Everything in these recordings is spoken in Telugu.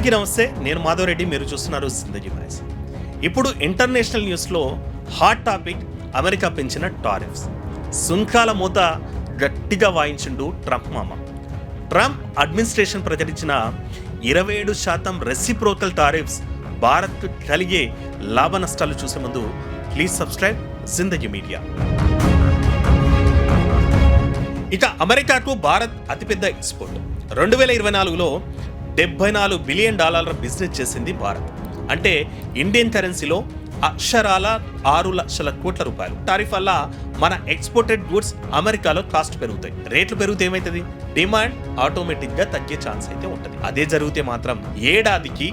అందరికీ నమస్తే? నేను మాధవరెడ్డి మీరు చూస్తున్నారు సింధజీ మ్యాచ్ ఇప్పుడు ఇంటర్నేషనల్ న్యూస్లో హాట్ టాపిక్ అమెరికా పెంచిన టారిఫ్స్. సుంకాల మూత గట్టిగా వాయించిండు ట్రంప్ మామ. ట్రంప్ అడ్మినిస్ట్రేషన్ ప్రకటించిన ఇరవై ఏడు శాతం రెసిప్రోకల్ టారిఫ్స్ భారత్కు కలిగే లాభ నష్టాలు చూసే ముందు ప్లీజ్ సబ్స్క్రైబ్ జిందగీ మీడియా. ఇక అమెరికాకు భారత్ అతిపెద్ద ఎక్స్పోర్ట్. రెండు వేల ఇరవై నాలుగులో డెబ్బై నాలుగు బిలియన్ డాలర్ల బిజినెస్ చేసింది భారత్. అంటే ఇండియన్ కరెన్సీలో అక్షరాల ఆరు లక్షల కోట్ల రూపాయలు. టారిఫ్ వల్ల మన ఎక్స్పోర్టెడ్ గూడ్స్ అమెరికాలో కాస్ట్ పెరుగుతాయి. రేట్లు పెరిగితే ఏమవుతుంది డిమాండ్ ఆటోమేటిక్గా తగ్గే ఛాన్స్ అయితే ఉంటుంది. అదే జరిగితే మాత్రం ఏడాదికి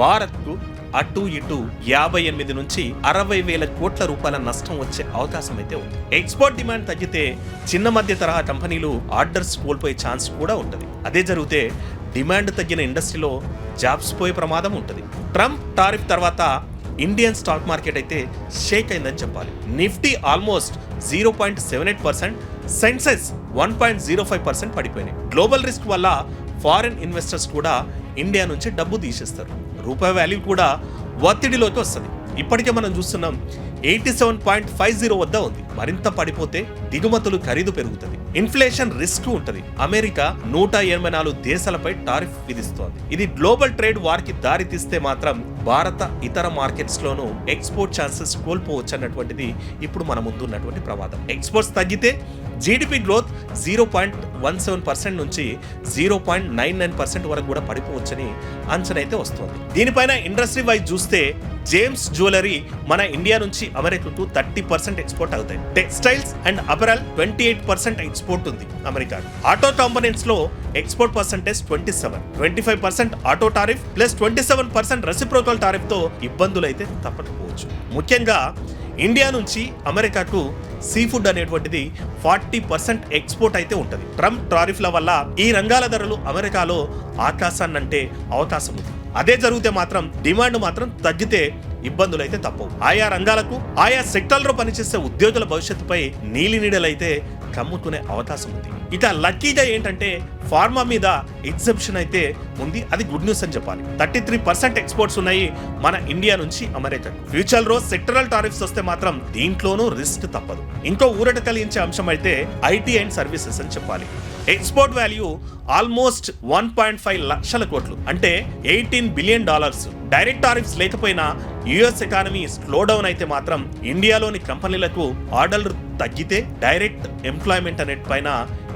భారత్కు అటు ఇటు యాభై ఎనిమిది నుంచి అరవై వేల కోట్ల రూపాయల నష్టం వచ్చే అవకాశం అయితే ఉంది. ఎక్స్పోర్ట్ డిమాండ్ తగ్గితే చిన్న మధ్య తరహా కంపెనీలు ఆర్డర్స్ కోల్పోయే ఛాన్స్ కూడా ఉంటుంది. అదే జరిగితే డిమాండ్ తగ్గిన ఇండస్ట్రీలో జాబ్స్ పోయే ప్రమాదం ఉంటుంది. ట్రంప్ టారిఫ్ తర్వాత ఇండియన్ స్టాక్ మార్కెట్ అయితే షేక్ అయిందని చెప్పాలి. Nifty almost zero point seven eight percent Sensex one point zero five percent పడిపోయినాయి. గ్లోబల్ రిస్క్ వల్ల ఫారిన్ ఇన్వెస్టర్స్ కూడా ఇండియా నుంచి డబ్బు తీసేస్తారు. రూపాయి వాల్యూ కూడా ఒత్తిడిలోకి వస్తుంది. ఇప్పటికే మనం చూస్తున్నాం eighty seven point five zero వద్ద ఉంది. మరింత పడిపోతే దిగుమతులు ఖరీదు పెరుగుతుంది. ఇన్ఫ్లేషన్ రిస్క్ ఉంటుంది. అమెరికా నూట ఎనభై నాలుగు దేశాలపై టారిఫ్ విధిస్తోంది. ఇది గ్లోబల్ ట్రేడ్ వార్కి దారి తీస్తే మాత్రం భారత ఇతర మార్కెట్స్ లోనూ ఎక్స్పోర్ట్ ఛాన్సెస్ కోల్పోవచ్చు అన్నటువంటిది ఇప్పుడు మన ముందు ఉన్నటువంటి ప్రమాదం. ఎక్స్పోర్ట్స్ తగ్గితే GDP growth zero point one seven percent నుంచి zero point nine nine percent వరకు కూడా పడిపోవచ్చని అంచనా అయితే వస్తుంది. దీనిపైన ఇండస్ట్రీ వైజ్ చూస్తే జేమ్స్ జ్యువెలరీ మన ఇండియా నుంచి అమెరికాకు థర్టీ పర్సెంట్ ఎక్స్పోర్ట్ అవుతాయి. Textiles and apparel twenty eight percent export ఉంది America auto కాంపనెంట్స్లో export percentage twenty seven. Twenty five percent auto tariff plus twenty seven percent reciprocal టారిఫ్తో ఇబ్బందులు అయితే తప్పకపోవచ్చు. ముఖ్యంగా ఇండియా నుంచి అమెరికాకు సీ ఫుడ్ అనేటువంటిది ఫార్టీ పర్సెంట్ ఎక్స్పోర్ట్ అయితే ఉంటుంది. ట్రంప్ టారిఫ్ల వల్ల ఈ రంగాల ధరలు అమెరికాలో ఆకాశాన్ని అంటే అవకాశం ఉంది. అదే జరిగితే మాత్రం డిమాండ్ మాత్రం తగ్గితే ఇబ్బందులు అయితే తప్పవు. ఆయా రంగాలకు ఆయా సెక్టార్లో పనిచేసే ఉద్యోగుల భవిష్యత్తుపై నీలి నీడలైతే కమ్ముకునే అవకాశం ఉంది. ఇక లక్కీగా ఏంటంటే ఫార్మా మీద ఎగ్జిబిషన్ అయితే ఉంది. అది గుడ్ న్యూస్ అని చెప్పాలి. థర్టీ త్రీ పర్సెంట్ ఎక్స్పోర్ట్స్ ఉన్నాయి మన ఇండియా నుంచి అమెరికా. ఫ్యూచర్లో సెక్టరల్ టారిఫ్స్ వస్తే మాత్రం దీంట్లోనూ రిస్క్ తప్పదు. ఇంకో ఊరట కలిగించే అంశం అయితే ఐటీ అండ్ సర్వీసెస్ అని చెప్పాలి. Export value almost one point five లక్షల కోట్లు. అంటే eighteen billion dollars. Direct tariffs లేకపోయినా యుఎస్ ఎకానమీ స్లో డౌన్ అయితే మాత్రం ఇండియాలోని కంపెనీలకు ఆర్డర్లు తగ్గితే డైరెక్ట్ ఎంప్లాయ్మెంట్ అనే పైన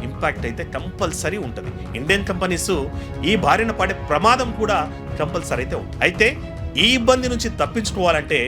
ఇంపాక్ట్ అయితే కంపల్సరీ ఉంటుంది. ఇండియన్ కంపెనీస్ ఈ బారిన పడే ప్రమాదం కూడా కంపల్సరీ అయితే ఉంటుంది. అయితే ఈ ఇబ్బంది నుంచి తప్పించుకోవాలంటే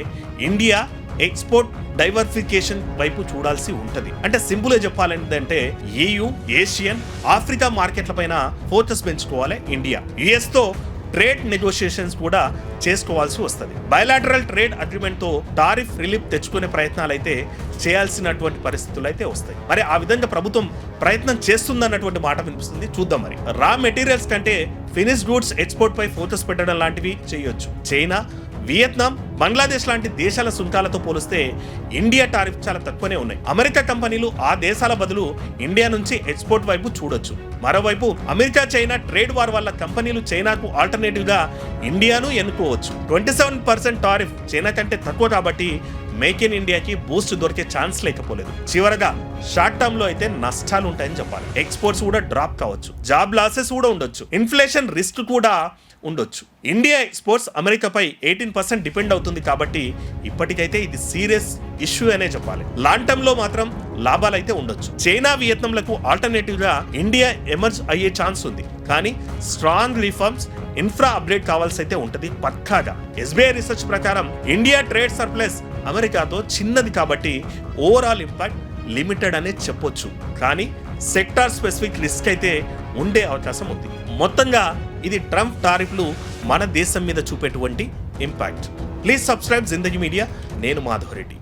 ఇండియా ఎక్స్పోర్ట్ డైవర్సిఫికేషన్ వైపు చూడాల్సి ఉంటుంది. అంటే సింపుల్గా చెప్పాలంటే ఏయు ఏషియన్ ఆఫ్రికా మార్కెట్ల పైన ఫోకస్ పెంచుకోవాలి ఇండియా. యుఎస్తో ట్రేడ్ నెగోషియేషన్స్ కూడా చేసుకోవాల్సి వస్తుంది. బయలాటరల్ ట్రేడ్ అగ్రిమెంట్తో టారిఫ్ రిలీఫ్ తెచ్చుకునే ప్రయత్నాలు అయితే చేయాల్సినటువంటి పరిస్థితులు అయితే వస్తాయి. మరి ఆ విధంగా ప్రభుత్వం ప్రయత్నం చేస్తుందన్నటువంటి మాట వినిపిస్తుంది. చూద్దాం మరి. రా మెటీరియల్స్ కంటే ఫినిష్ గూడ్స్ ఎక్స్పోర్ట్ పై ఫోకస్ పెట్టడం లాంటివి చేయొచ్చు. చైనా వియత్నాం బంగ్లాదేశ్ లాంటి దేశాల సుంకాలతో పోలిస్తే ఇండియా టారిఫ్ చాలా తక్కువనే ఉన్నాయి. అమెరికా కంపెనీలు ఆ దేశాల బదులు ఇండియా నుంచి ఎక్స్పోర్ట్ వైపు చూడొచ్చు. మరోవైపు అమెరికా చైనా ట్రేడ్ వార్ వల్ల కంపెనీలు చైనాకు ఆల్టర్నేటివ్గా ఇండియాను ఎన్నుకోవచ్చు. Twenty seven percent tariff China కంటే తక్కువ కాబట్టి మేక్ ఇన్ ఇండియాకి బూస్ట్ దొరికే ఛాన్స్ లేకపోలేదు. చివరగా షార్ట్ టర్మ్లో అయితే నష్టాలు ఉంటాయని చెప్పాలి. ఎక్స్పోర్ట్స్ కూడా డ్రాప్ కావచ్చు. జాబ్ లాసెస్ కూడా ఉండొచ్చు. ఇన్ఫ్లేషన్ రిస్క్ కూడా ఉండొచ్చు. ఇండియా ఎక్స్పోర్ట్స్ అమెరికాపై ఎయిటీన్ పర్సెంట్ డిపెండ్ అవుతుంది కాబట్టి ఇప్పటికైతే ఇది సీరియస్ ఇష్యూ అనే చెప్పాలి. లాంగ్ టర్మ్లో మాత్రం లాభాలు అయితే ఉండొచ్చు. చైనా వియత్నంలకు ఆల్టర్నేటివ్గా ఇండియా ఎమర్జ్ అయ్యే ఛాన్స్ ఉంది. కానీ స్ట్రాంగ్ రిఫార్మ్స్ ఇన్ఫ్రా అప్డేట్ కావాల్సి అయితే ఉంటుంది పక్కాగా. ఎస్బీఐ రీసెర్చ్ ప్రకారం ఇండియా ట్రేడ్ సర్ప్లస్ అమెరికాతో చిన్నది కాబట్టి ఓవరాల్ ఇంపాక్ట్ లిమిటెడ్ అనే చెప్పొచ్చు. కానీ సెక్టార్ స్పెసిఫిక్ రిస్క్ అయితే ఉండే అవకాశం ఉంది. మొత్తంగా ఇది ట్రంప్ టారిఫ్లు మన దేశం మీద చూపేటువంటి impact. Please subscribe Zindagi media. నేను మాధవరెడ్డి